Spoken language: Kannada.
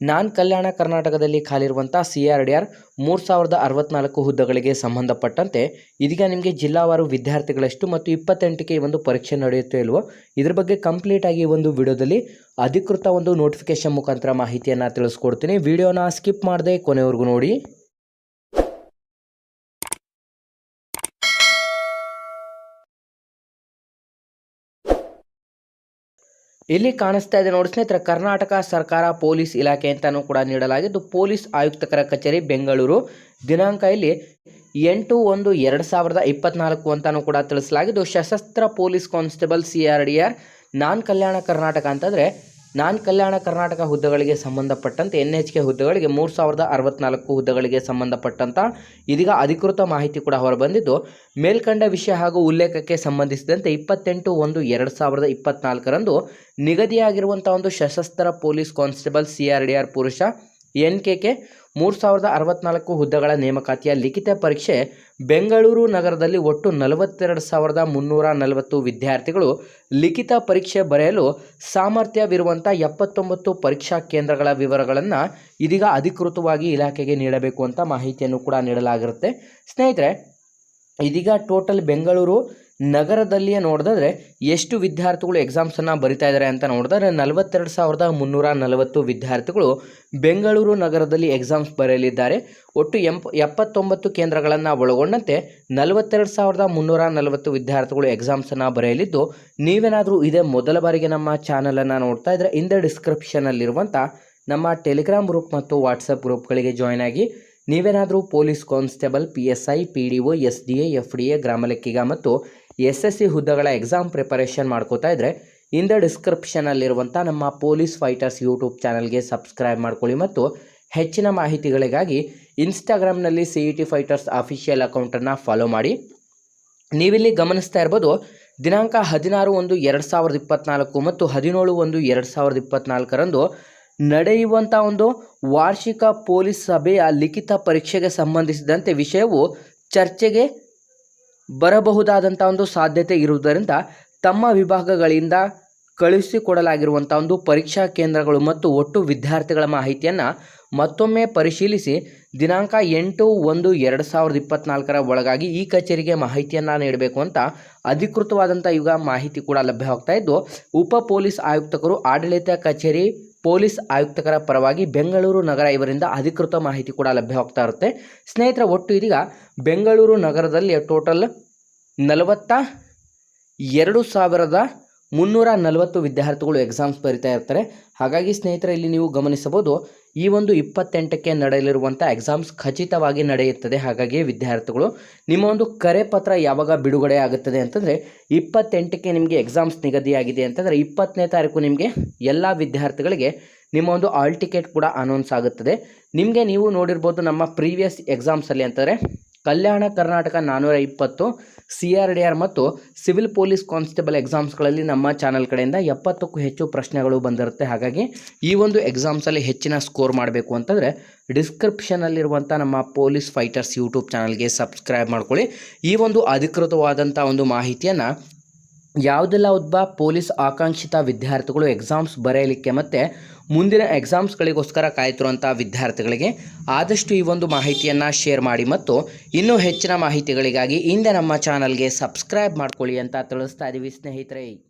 ನಾನ್ ಕಲ್ಯಾಣ ಕರ್ನಾಟಕದಲ್ಲಿ ಖಾಲಿರುವಂಥ ಸಿ ಆರ್ ಡಿ ಆರ್ ಮೂರು ಸಾವಿರದ ಅರವತ್ನಾಲ್ಕು ಹುದ್ದೆಗಳಿಗೆ ಸಂಬಂಧಪಟ್ಟಂತೆ ಇದೀಗ ನಿಮಗೆ ಜಿಲ್ಲಾವಾರು ವಿದ್ಯಾರ್ಥಿಗಳಷ್ಟು ಮತ್ತು ಇಪ್ಪತ್ತೆಂಟಕ್ಕೆ ಈ ಒಂದು ಪರೀಕ್ಷೆ ನಡೆಯುತ್ತೆ ಇಲ್ವೋ ಇದ್ರ ಬಗ್ಗೆ ಕಂಪ್ಲೀಟ್ ಆಗಿ ಒಂದು ವಿಡಿಯೋದಲ್ಲಿ ಅಧಿಕೃತ ಒಂದು ನೋಟಿಫಿಕೇಶನ್ ಮುಖಾಂತರ ಮಾಹಿತಿಯನ್ನು ತಿಳಿಸ್ಕೊಡ್ತೀನಿ. ವಿಡಿಯೋನ ಸ್ಕಿಪ್ ಮಾಡದೆ ಕೊನೆವರೆಗೂ ನೋಡಿ. ಇಲ್ಲಿ ಕಾಣಿಸ್ತಾ ಇದೆ ನೋಡಿ ಸ್ನೇಹಿತರೆ, ಕರ್ನಾಟಕ ಸರ್ಕಾರ ಪೊಲೀಸ್ ಇಲಾಖೆ ಅಂತಾನೂ ಕೂಡ ನೀಡಲಾಗಿದ್ದು, ಪೊಲೀಸ್ ಆಯುಕ್ತಕರ ಕಚೇರಿ ಬೆಂಗಳೂರು. ದಿನಾಂಕ ಇಲ್ಲಿ ಎಂಟು ಒಂದು ಎರಡು ಸಾವಿರದ ಇಪ್ಪತ್ನಾಲ್ಕು ಅಂತಾನೂ ಕೂಡ ತಿಳಿಸಲಾಗಿದ್ದು, ಸಶಸ್ತ್ರ police constable C R D R, non Kalyana Karnataka ಅಂತಂದರೆ ನಾನ್ ಕಲ್ಯಾಣ ಕರ್ನಾಟಕ ಹುದ್ದೆಗಳಿಗೆ ಸಂಬಂಧಪಟ್ಟಂತೆ ಎನ್ ಎಚ್ ಕೆ ಹುದ್ದೆಗಳಿಗೆ ಮೂರು ಸಾವಿರದ ಅರವತ್ನಾಲ್ಕು ಹುದ್ದೆಗಳಿಗೆ ಸಂಬಂಧಪಟ್ಟಂತ ಇದೀಗ ಅಧಿಕೃತ ಮಾಹಿತಿ ಕೂಡ ಹೊರಬಂದಿದ್ದು ಮೇಲ್ಕಂಡ ವಿಷಯ ಹಾಗೂ ಉಲ್ಲೇಖಕ್ಕೆ ಸಂಬಂಧಿಸಿದಂತೆ ಇಪ್ಪತ್ತೆಂಟು ಒಂದು ಎರಡು ಸಾವಿರದ ಇಪ್ಪತ್ನಾಲ್ಕರಂದು ನಿಗದಿಯಾಗಿರುವಂಥ ಒಂದು ಸಶಸ್ತ್ರ police constable C R D R ಪುರುಷ ಎನ್ ಕೆ ಕೆ ಮೂರು ಸಾವಿರದ ಅರವತ್ನಾಲ್ಕು ಹುದ್ದೆಗಳ ನೇಮಕಾತಿಯ ಲಿಖಿತ ಪರೀಕ್ಷೆ ಬೆಂಗಳೂರು ನಗರದಲ್ಲಿ ಒಟ್ಟು ನಲವತ್ತೆರಡು ಸಾವಿರದ ಮುನ್ನೂರ ನಲವತ್ತು ವಿದ್ಯಾರ್ಥಿಗಳು ಲಿಖಿತ ಪರೀಕ್ಷೆ ಬರೆಯಲು ಸಾಮರ್ಥ್ಯವಿರುವಂಥ ಎಪ್ಪತ್ತೊಂಬತ್ತು ಪರೀಕ್ಷಾ ಕೇಂದ್ರಗಳ ವಿವರಗಳನ್ನು ಇದೀಗ ಅಧಿಕೃತವಾಗಿ ಇಲಾಖೆಗೆ ನೀಡಬೇಕು ಅಂತ ಮಾಹಿತಿಯನ್ನು ಕೂಡ ನೀಡಲಾಗಿರುತ್ತೆ. ಸ್ನೇಹಿತರೆ, ಇದೀಗ ಟೋಟಲ್ ಬೆಂಗಳೂರು ನಗರದಲ್ಲಿಯೇ ನೋಡಿದ್ರೆ ಎಷ್ಟು ವಿದ್ಯಾರ್ಥಿಗಳು ಎಕ್ಸಾಮ್ಸನ್ನು ಬರಿತಾ ಇದ್ದಾರೆ ಅಂತ ನೋಡಿದ್ರೆ ನಲವತ್ತೆರಡು ಸಾವಿರದ ಮುನ್ನೂರ ನಲವತ್ತು ವಿದ್ಯಾರ್ಥಿಗಳು ಬೆಂಗಳೂರು ನಗರದಲ್ಲಿ ಎಕ್ಸಾಮ್ಸ್ ಬರೆಯಲಿದ್ದಾರೆ. ಒಟ್ಟು ಎಂಪ್, ಎಪ್ಪತ್ತೊಂಬತ್ತು ಕೇಂದ್ರಗಳನ್ನು ಒಳಗೊಂಡಂತೆ ನಲವತ್ತೆರಡು ಸಾವಿರದ ಮುನ್ನೂರ ನಲವತ್ತು ವಿದ್ಯಾರ್ಥಿಗಳು ಎಕ್ಸಾಮ್ಸನ್ನು ಬರೆಯಲಿದ್ದು, ನೀವೇನಾದರೂ ಇದೇ ಮೊದಲ ಬಾರಿಗೆ ನಮ್ಮ ಚಾನಲನ್ನು ನೋಡ್ತಾ ಇದ್ದರೆ ಇಂದ ಡಿಸ್ಕ್ರಿಪ್ಷನಲ್ಲಿರುವಂಥ ನಮ್ಮ ಟೆಲಿಗ್ರಾಮ್ ಗ್ರೂಪ್ ಮತ್ತು ವಾಟ್ಸಪ್ ಗ್ರೂಪ್ಗಳಿಗೆ ಜಾಯ್ನ್ ಆಗಿ ನೀವೇನಾದರೂ police constable P S I P D O S D A F D A ಗ್ರಾಮ ಲೆಕ್ಕಿಗ ಮತ್ತು ಎಸ್ ಎಸ್ ಸಿ ಹುದ್ದೆಗಳ ಎಕ್ಸಾಮ್ ಪ್ರಿಪರೇಷನ್ ಮಾಡ್ಕೋತಾ ಇದ್ದರೆ ಇಂದ ಡಿಸ್ಕ್ರಿಪ್ಷನಲ್ಲಿರುವಂಥ ನಮ್ಮ ಪೊಲೀಸ್ ಫೈಟರ್ಸ್ ಯೂಟ್ಯೂಬ್ ಚಾನಲ್ಗೆ ಸಬ್ಸ್ಕ್ರೈಬ್ ಮಾಡ್ಕೊಳ್ಳಿ ಮತ್ತು ಹೆಚ್ಚಿನ ಮಾಹಿತಿಗಳಿಗಾಗಿ ಇನ್ಸ್ಟಾಗ್ರಾಮ್ನಲ್ಲಿ C E T fighters official ಅಕೌಂಟನ್ನು ಫಾಲೋ ಮಾಡಿ. ನೀವಿಲ್ಲಿ ಗಮನಿಸ್ತಾ ಇರ್ಬೋದು, ದಿನಾಂಕ ಹದಿನಾರು ಒಂದು ಎರಡು ಸಾವಿರದ ಇಪ್ಪತ್ನಾಲ್ಕು ಮತ್ತು ಹದಿನೇಳು ಒಂದು ಎರಡು ಸಾವಿರದ ಇಪ್ಪತ್ನಾಲ್ಕರಂದು ನಡೆಯುವಂಥ ಒಂದು ವಾರ್ಷಿಕ ಪೊಲೀಸ್ ಸಭೆಯ ಲಿಖಿತ ಪರೀಕ್ಷೆಗೆ ಸಂಬಂಧಿಸಿದಂತೆ ವಿಷಯವು ಚರ್ಚೆಗೆ ಬರಬಹುದಾದಂಥ ಒಂದು ಸಾಧ್ಯತೆ ಇರುವುದರಿಂದ ತಮ್ಮ ವಿಭಾಗಗಳಿಂದ ಕಳುಹಿಸಿಕೊಡಲಾಗಿರುವಂಥ ಒಂದು ಪರೀಕ್ಷಾ ಕೇಂದ್ರಗಳು ಮತ್ತು ಒಟ್ಟು ವಿದ್ಯಾರ್ಥಿಗಳ ಮಾಹಿತಿಯನ್ನು ಮತ್ತೊಮ್ಮೆ ಪರಿಶೀಲಿಸಿ ದಿನಾಂಕ ಎಂಟು ಒಂದು ಎರಡು ಸಾವಿರದ ಇಪ್ಪತ್ನಾಲ್ಕರ ಒಳಗಾಗಿ ಈ ಕಚೇರಿಗೆ ಮಾಹಿತಿಯನ್ನು ನೀಡಬೇಕು ಅಂತ ಅಧಿಕೃತವಾದಂಥ ಈಗ ಮಾಹಿತಿ ಕೂಡ ಲಭ್ಯವಾಗ್ತಾ ಇದ್ದು, ಉಪ ಪೊಲೀಸ್ ಆಯುಕ್ತಕರು ಆಡಳಿತ ಕಚೇರಿ ಪೊಲೀಸ್ ಆಯುಕ್ತಕರ ಪರವಾಗಿ ಬೆಂಗಳೂರು ನಗರ ಇವರಿಂದ ಅಧಿಕೃತ ಮಾಹಿತಿ ಕೂಡ ಲಭ್ಯವಾಗ್ತಾ ಇರುತ್ತೆ. ಸ್ನೇಹಿತರ, ಒಟ್ಟು ಇದೀಗ ಬೆಂಗಳೂರು ನಗರದಲ್ಲಿ ಟೋಟಲ್ ನಲವತ್ತ ಎರಡು ಸಾವಿರದ ಮುನ್ನೂರ ನಲವತ್ತು ವಿದ್ಯಾರ್ಥಿಗಳು ಎಕ್ಸಾಮ್ಸ್ ಬರಿತಾ ಇರ್ತಾರೆ. ಹಾಗಾಗಿ ಸ್ನೇಹಿತರೆ, ಇಲ್ಲಿ ನೀವು ಗಮನಿಸಬಹುದು, ಈ ಒಂದು ಇಪ್ಪತ್ತೆಂಟಕ್ಕೆ ನಡೆಯಲಿರುವಂಥ ಎಕ್ಸಾಮ್ಸ್ ಖಚಿತವಾಗಿ ನಡೆಯುತ್ತದೆ. ಹಾಗಾಗಿ ವಿದ್ಯಾರ್ಥಿಗಳು, ನಿಮ್ಮ ಒಂದು ಕರೆ ಪತ್ರ ಯಾವಾಗ ಬಿಡುಗಡೆ ಆಗುತ್ತದೆ ಅಂತಂದರೆ, ಇಪ್ಪತ್ತೆಂಟಕ್ಕೆ ನಿಮಗೆ ಎಕ್ಸಾಮ್ಸ್ ನಿಗದಿಯಾಗಿದೆ ಅಂತಂದರೆ, ಇಪ್ಪತ್ತನೇ ತಾರೀಕು ನಿಮಗೆ ಎಲ್ಲ ವಿದ್ಯಾರ್ಥಿಗಳಿಗೆ ನಿಮ್ಮ ಒಂದು ಆಲ್ ಟಿಕೆಟ್ ಕೂಡ ಅನೌನ್ಸ್ ಆಗುತ್ತದೆ. ನಿಮಗೆ ನೀವು ನೋಡಿರ್ಬೋದು ನಮ್ಮ ಪ್ರೀವಿಯಸ್ ಎಕ್ಸಾಮ್ಸಲ್ಲಿ ಅಂತಂದರೆ ಕಲ್ಯಾಣ ಕರ್ನಾಟಕ ನಾನ್ನೂರ ಇಪ್ಪತ್ತು, ಸಿ ಆರ್ ಡಿ ಆರ್ ಮತ್ತು ಸಿವಿಲ್ ಪೊಲೀಸ್ ಕಾನ್ಸ್ಟೇಬಲ್ ಎಕ್ಸಾಮ್ಸ್ಗಳಲ್ಲಿ ನಮ್ಮ ಚಾನಲ್ ಕಡೆಯಿಂದ ಎಪ್ಪತ್ತಕ್ಕೂ ಹೆಚ್ಚು ಪ್ರಶ್ನೆಗಳು ಬಂದಿರುತ್ತೆ. ಹಾಗಾಗಿ ಈ ಒಂದು ಎಕ್ಸಾಮ್ಸಲ್ಲಿ ಹೆಚ್ಚಿನ ಸ್ಕೋರ್ ಮಾಡಬೇಕು ಅಂತಂದರೆ ಡಿಸ್ಕ್ರಿಪ್ಷನಲ್ಲಿರುವಂಥ ನಮ್ಮ ಪೊಲೀಸ್ ಫೈಟರ್ಸ್ ಯೂಟ್ಯೂಬ್ ಚಾನಲ್ಗೆ ಸಬ್ಸ್ಕ್ರೈಬ್ ಮಾಡ್ಕೊಳ್ಳಿ. ಈ ಒಂದು ಅಧಿಕೃತವಾದಂಥ ಒಂದು ಮಾಹಿತಿಯನ್ನು ಯಾವುದೆಲ್ಲ ಒಬ್ಬ ಪೊಲೀಸ್ ಆಕಾಂಕ್ಷಿತ ವಿದ್ಯಾರ್ಥಿಗಳು ಎಕ್ಸಾಮ್ಸ್ ಬರೆಯಲಿಕ್ಕೆ ಮತ್ತು ಮುಂದಿನ ಎಕ್ಸಾಮ್ಸ್ಗಳಿಗೋಸ್ಕರ ಕಾಯ್ತಿರುವಂಥ ವಿದ್ಯಾರ್ಥಿಗಳಿಗೆ ಆದಷ್ಟು ಈ ಒಂದು ಮಾಹಿತಿಯನ್ನು ಶೇರ್ ಮಾಡಿ ಮತ್ತು ಇನ್ನೂ ಹೆಚ್ಚಿನ ಮಾಹಿತಿಗಳಿಗಾಗಿ ಹಿಂದೆ ನಮ್ಮ ಚಾನಲ್ಗೆ ಸಬ್ಸ್ಕ್ರೈಬ್ ಮಾಡ್ಕೊಳ್ಳಿ ಅಂತ ತಿಳಿಸ್ತಾ ಇದ್ದೀವಿ ಸ್ನೇಹಿತರೆ.